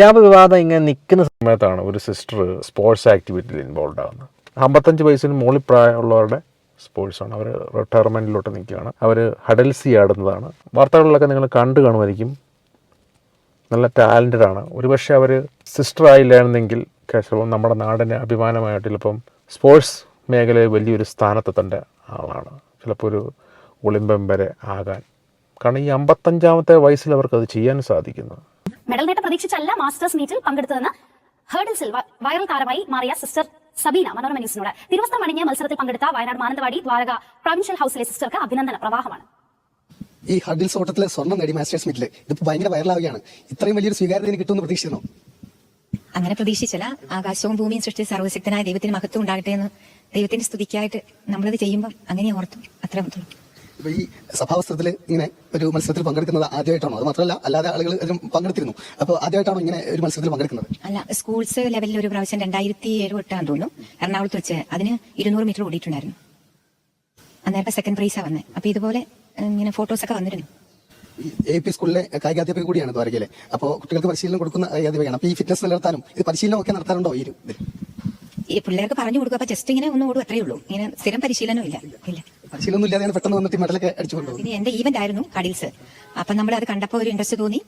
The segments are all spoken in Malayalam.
ഹിജാബ് വിവാദം ഇങ്ങനെ നിൽക്കുന്ന സമയത്താണ് ഒരു സിസ്റ്റർ സ്പോർട്സ് ആക്ടിവിറ്റിയിൽ ഇൻവോൾവ് ആവുന്നത്. അമ്പത്തഞ്ച് വയസ്സിന് മുകളിൽ പ്രായമുള്ളവരുടെ സ്പോർട്സാണ് അവർ റിട്ടയർമെന്റിലോട്ട് നിൽക്കുകയാണ്. അവർ ഹഡൽസി ആടുന്നതാണ്. വാർത്തകളിലൊക്കെ നിങ്ങൾ കണ്ടു കാണുമായിരിക്കും. നല്ല ടാലന്റഡ് ആണ്. ഒരുപക്ഷെ അവർ സിസ്റ്റർ ആയില്ലായിരുന്നെങ്കിൽ ചിലപ്പം നമ്മുടെ നാടിന്റെ അഭിമാനമായിട്ട് ചിലപ്പം സ്പോർട്സ് മേഖലയിൽ വലിയൊരു സ്ഥാനത്തെത്തേണ്ട ആളാണ്. ചിലപ്പോൾ ഒരു ഒളിമ്പം വരെ ആകാൻ. കാരണം ഈ അമ്പത്തഞ്ചാമത്തെ വയസ്സിൽ അവർക്ക് അത് ചെയ്യാൻ സാധിക്കുന്നു. മെഡൽ നേട്ടം പ്രതീക്ഷിച്ചല്ല മാസ്റ്റേഴ്സ് മീറ്റിൽ പങ്കെടുത്തതെന്ന് ഹേർഡിൽസിൽ വ- വൈറൽ താരമായി മാറിയ സിസ്റ്റർ സബീന മനോരമ ന്യൂസിനോട്. തിരുവസ്ത്രം അണിഞ്ഞ് മത്സരത്തിൽ പങ്കെടുത്ത വയനാട് മാനന്തവാടി ദ്വാരക പ്രൊവിൻഷ്യൽ ഹൗസിലെ സിസ്റ്റർക്ക് അഭിനന്ദന പ്രവാഹമാണ്. ഈ ഹഡിൽസ് ഓട്ടത്തിലെ സ്വർണം നേടി മാസ്റ്റേഴ്സ് മീറ്റിൽ ഇതിപ്പോ ഭയങ്കര വൈറലാവുകയാണ് ഇത്രയും വലിയൊരു സ്വീകാര്യത കിട്ടുമെന്ന് പ്രതീക്ഷിക്കുന്നു അങ്ങനെ പ്രതീക്ഷിച്ചില്ല. ആകാശവും ഭൂമിയും സൃഷ്ടിച്ച സർവശക്തനായ ദൈവത്തിന് മഹത്വം ഉണ്ടാകട്ടെ എന്ന് ദൈവത്തിന്റെ സ്തുതിക്കായിട്ട് നമ്മളത് ചെയ്യുമ്പോൾ അങ്ങനെ ഓർത്തു അത്ര മാത്രം ഇപ്പൊ ഈ സഭാവസ്ത്രത്തിൽ ഇങ്ങനെ ഒരു മത്സരത്തിൽ പങ്കെടുക്കുന്നത് ആദ്യമായിട്ടാണോ? അത് മാത്രമല്ല അല്ലാതെ ആളുകൾ ഇതിലും പങ്കെടുത്തിരുന്നു. അപ്പോൾ ആദ്യമായിട്ടാണോ ഇങ്ങനെ ഒരു മത്സരത്തിൽ പങ്കെടുക്കുന്നത്? അല്ല സ്കൂൾസ് ലെവലിൽ ഒരു പ്രാവശ്യം രണ്ടായിരത്തി ഏഴ് എട്ടാന്ന് തോന്നുന്നു. എറണാകുളത്ത് വെച്ച് അതിന് ഇരുന്നൂറ് മീറ്റർ ഓടിയിട്ടുണ്ടായിരുന്നു. അന്നേരത്തെ സെക്കൻഡ് പ്രൈസാ വന്നത് അപ്പൊ ഇതുപോലെ ഇങ്ങനെ ഫോട്ടോസ് ഒക്കെ വന്നിരുന്നു. എ പി സ്കൂളിലെ കായികാധ്യാപക കൂടിയാണ് ദ്വാരകയിലെ അപ്പോൾ കുട്ടികൾക്ക് പരിശീലനം കൊടുക്കുന്ന കായികാധ്യാപകയാണ് അപ്പോൾ ഈ ഫിറ്റ്നസ് നിലനിർത്താനും ഇത് പരിശീലനം ഒക്കെ നടത്താറുണ്ടോ ഈ ഒരു ഇതിൽ ഈ പിള്ളേർക്ക് പറഞ്ഞു കൊടുക്കുക അപ്പൊ ജസ്റ്റ് ഇങ്ങനെ ഒന്ന് ഓടും അത്രേ ഉള്ളൂ. ഇങ്ങനെ സ്ഥിരം പരിശീലനം ഇല്ല ഇല്ല. പരിശീലനം ഒന്നും ഇല്ലാതെയാണ് പെട്ടെന്ന് വന്നിട്ട് മെഡലൊക്കെ അടിച്ചു കൊണ്ടുപോകുന്നത് പിന്നെ എന്റെ ഈവന്റ് ആയിരുന്നു കടീൽസ്. അപ്പൊ നമ്മൾ അത് കണ്ടപ്പോൾ ഒരു ഇൻട്രസ്റ്റ് തോന്നി.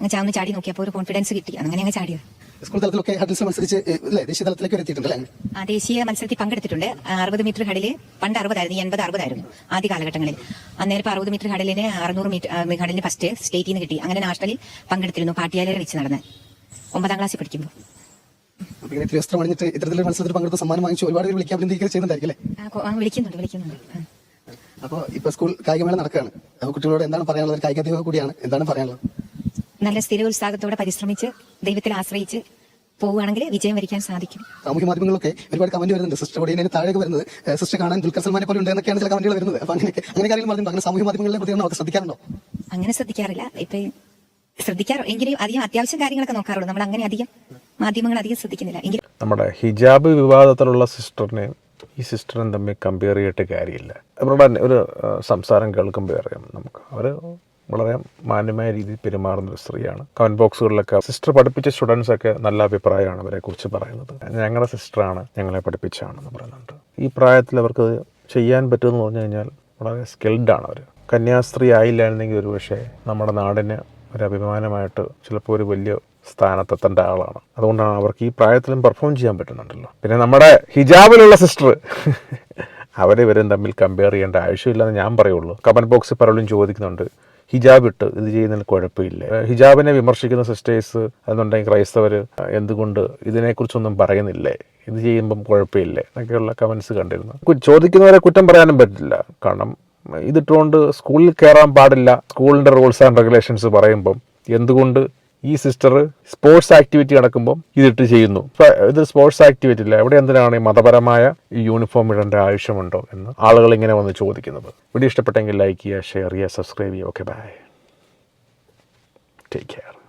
അങ്ങ് ചാന്ന് ചാടി നോക്കിയപ്പോൾ ഒരു കോൺഫിഡൻസ് കിട്ടി. അങ്ങനെ അങ്ങ് ചാടിയത് സ്കൂൾ തലത്തിലൊക്കെ ഹഡിൽസ് മത്സരിച്ച് അല്ലേ ദേശീയ തലത്തിലേക്ക് എത്തിയിട്ടുണ്ട് അല്ലേ? ആ ദേശീയ മത്സരത്തിൽ പങ്കെടുത്തിട്ടുണ്ട്. അറുപത് മീറ്റർ ഹഡിൽ പണ്ട് അറുപതായിരുന്നു എൺപത് അറുപതായിരുന്നു ആദ്യ കാലഘട്ടങ്ങളിൽ. അന്നേരം ഇപ്പൊ അറുപത് മീറ്റർ ഹഡലിന് അറുന്നൂറ് മീറ്റർ ഹഡലിന് ഫസ്റ്റ് സ്റ്റേറ്റിൽ നിന്ന് കിട്ടി. അങ്ങനെ നാഷണലിൽ പങ്കെടുത്തിരുന്നു പാട്ടിയാലര വെച്ച് നടന്ന്. ഒമ്പതാം ക്ലാസ്സിൽ പഠിക്കുമ്പോൾ. ഇത്തരത്തിലൊരു മത്സരത്തിൽ പങ്കെടുത്ത് സമ്മാനം വാങ്ങിച്ചു ഒരുപാട് വിളിക്കാൻ ചെയ്യുന്നുണ്ടായിരിക്കും അല്ലേ? വിളിക്കുന്നുണ്ട് വിളിക്കുന്നുണ്ട്. അപ്പോൾ ഇപ്പൊ സ്കൂൾ കായികമേള നടക്കുകയാണ്. അപ്പോൾ കുട്ടികളോട് എന്താണ് പറയാനുള്ളത്? കായിക അധ്യാപക കൂടിയാണ്. എന്താണ് പറയാനുള്ളത്? നല്ല സ്ഥിര ഉത്സാഹത്തോടെ പരിശ്രമിച്ച് ദൈവത്തിൽ ആശ്രയിച്ച് പോവുകയാണെങ്കിൽ വിജയം വരിക്കാൻ സാധിക്കും. സാമൂഹ്യ മാധ്യമങ്ങളൊക്കെ ഒരുപാട് കമന്റ് വരുന്നുണ്ട്. സിസ്റ്റർ ഒടിയനെ താഴേക്ക് വരുന്നത്. സിസ്റ്റർ കാണാൻ ദുൽഖർ സൽമാനെ പോലെ ഉണ്ട് എന്നൊക്കെയാണ് ചില കമന്റുകൾ വരുന്നത്. അപ്പൊ അങ്ങനെ അങ്ങനെ കാര്യങ്ങൾ പറഞ്ഞു അങ്ങനെ സാമൂഹ്യ മാധ്യമങ്ങളിലെ പ്രതികരണം ഒക്കെ ശ്രദ്ധിക്കാറുണ്ടോ? അങ്ങനെ ശ്രദ്ധിക്കാറില്ല. ഇപ്പൊ ശ്രദ്ധിക്കാറോ? എങ്കിലും അധികം അത്യാവശ്യം കാര്യങ്ങളൊക്കെ നോക്കാറുള്ളൂ. നമ്മൾ അങ്ങനെ അധികം മാധ്യമങ്ങൾ അധികം ശ്രദ്ധിക്കുന്നില്ല. എങ്കിലും നമ്മുടെ ഹിജാബ് വിവാദത്തിലുള്ള സിസ്റ്ററിനെയും ഈ സിസ്റ്ററും തമ്മിൽ കമ്പയർ ചെയ്തിട്ട് കാര്യമില്ല. അവരുടെ ഒരു സംസാരം കേൾക്കുമ്പോൾ അറിയാം നമുക്ക്. അവർ വളരെ മാന്യമായ രീതിയിൽ പെരുമാറുന്ന ഒരു സ്ത്രീയാണ്. കമന്റ് ബോക്സുകളിലൊക്കെ സിസ്റ്റർ പഠിപ്പിച്ച സ്റ്റുഡൻസ് ഒക്കെ നല്ല അഭിപ്രായമാണ് അവരെ കുറിച്ച് പറയുന്നത്. ഞങ്ങളുടെ സിസ്റ്ററാണ് ഞങ്ങളെ പഠിപ്പിച്ചാണെന്ന് പറയുന്നുണ്ട്. ഈ പ്രായത്തിൽ അവർക്ക് ചെയ്യാൻ പറ്റുമെന്ന് പറഞ്ഞു കഴിഞ്ഞാൽ വളരെ സ്കിൽഡ് ആണ് അവർ കന്യാസ്ത്രീ ആയില്ലായിരുന്നെങ്കിൽ ഒരു പക്ഷേ നമ്മുടെ നാടിന് ഒരു അഭിമാനമായിട്ട് ചിലപ്പോൾ ഒരു വലിയ സ്ഥാനത്തെത്തേണ്ട ആളാണ്. അതുകൊണ്ടാണ് അവർക്ക് ഈ പ്രായത്തിലും പെർഫോം ചെയ്യാൻ പറ്റുന്നുണ്ടല്ലോ. പിന്നെ നമ്മുടെ ഹിജാബിലുള്ള സിസ്റ്റർ അവരെ ഇവരും തമ്മിൽ കമ്പയർ ചെയ്യേണ്ട ആവശ്യമില്ലെന്ന് ഞാൻ പറയുള്ളൂ. കമന്റ് ബോക്സിൽ പലരും ചോദിക്കുന്നുണ്ട് ഹിജാബ് ഇട്ട് ഇത് ചെയ്യുന്നതിൽ കുഴപ്പമില്ല? ഹിജാബിനെ വിമർശിക്കുന്ന സിസ്റ്റേഴ്സ് എന്നുണ്ടെങ്കിൽ ക്രൈസ്തവർ എന്തുകൊണ്ട് ഇതിനെക്കുറിച്ചൊന്നും പറയുന്നില്ലേ? ഇത് ചെയ്യുമ്പം കുഴപ്പമില്ലേ? എന്നൊക്കെയുള്ള കമൻസ് കണ്ടിരുന്നു. ചോദിക്കുന്നവരെ കുറ്റം പറയാനും പറ്റില്ല. കാരണം ഇതിട്ടുകൊണ്ട് സ്കൂളിൽ കയറാൻ പാടില്ല. സ്കൂളിന്റെ റൂൾസ് ആൻഡ് റെഗുലേഷൻസ് പറയുമ്പം എന്തുകൊണ്ട് ഈ സിസ്റ്റർ സ്പോർട്സ് ആക്ടിവിറ്റി നടക്കുമ്പോൾ ഇതിട്ട് ചെയ്യുന്നു. ഇത് സ്പോർട്സ് ആക്ടിവിറ്റി അല്ല എവിടെ എന്തിനാണ് ഈ മതപരമായ ഈ യൂണിഫോം ഇടേണ്ട ആവശ്യമുണ്ടോ എന്ന് ആളുകൾ ഇങ്ങനെ വന്ന് ചോദിക്കുന്നത്. വീഡിയോ ഇഷ്ടപ്പെട്ടെങ്കിൽ ലൈക്ക് ചെയ്യുക ഷെയർ ചെയ്യുക സബ്സ്ക്രൈബ് ചെയ്യുക. Okay bye take care